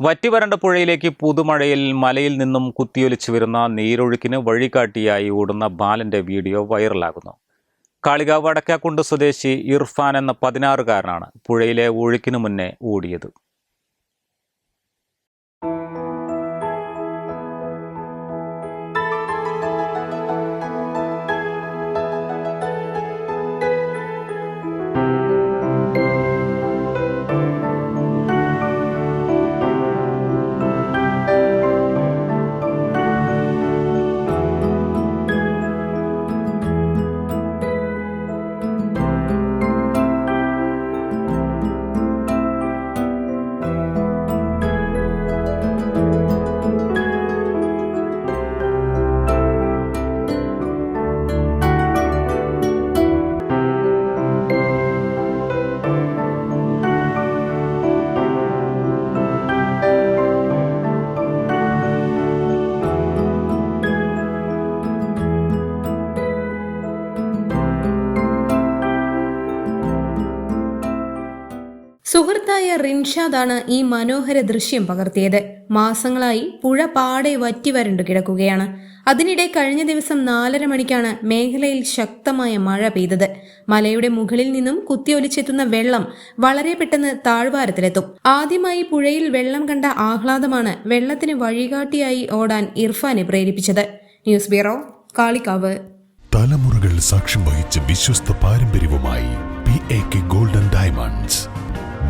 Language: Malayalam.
വറ്റിവരണ്ട പുഴയിലേക്ക് പുതുമഴയിൽ മലയിൽ നിന്നും കുത്തിയൊലിച്ചു വരുന്ന നീരൊഴുക്കിന് വഴികാട്ടിയായി ഓടുന്ന ബാലന്റെ വീഡിയോ വൈറലാകുന്നു. കാളികാവ് വടക്കാക്കുണ്ട് സ്വദേശി ഇർഫാൻ എന്ന പതിനാറുകാരനാണ് പുഴയിലെ ഒഴുക്കിനു മുന്നേ ഓടിയത്. സുഹൃത്തായ റിൻഷാദാണ് ഈ മനോഹര ദൃശ്യം പകർത്തിയത്. മാസങ്ങളായി പുഴ പാടെ വറ്റി വരണ്ടു കിടക്കുകയാണ്. അതിനിടെ കഴിഞ്ഞ ദിവസം നാലര മണിക്കാണ് മേഖലയിൽ ശക്തമായ മഴ പെയ്തത്. മലയുടെ മുകളിൽ നിന്നും കുത്തിയൊലിച്ചെത്തുന്ന വെള്ളം വളരെ പെട്ടെന്ന് താഴ്വാരത്തിലെത്തും. ആദ്യമായി പുഴയിൽ വെള്ളം കണ്ട ആഹ്ലാദമാണ് വെള്ളത്തിന് വഴികാട്ടിയായി ഓടാൻ ഇർഫാനെ പ്രേരിപ്പിച്ചത്. News bureau Kalikavu. തലമുറകൾ സാക്ഷ്യം വഹിച്ച വിശ്വസ്ത പാരമ്പര്യവുമായി P A K golden diamonds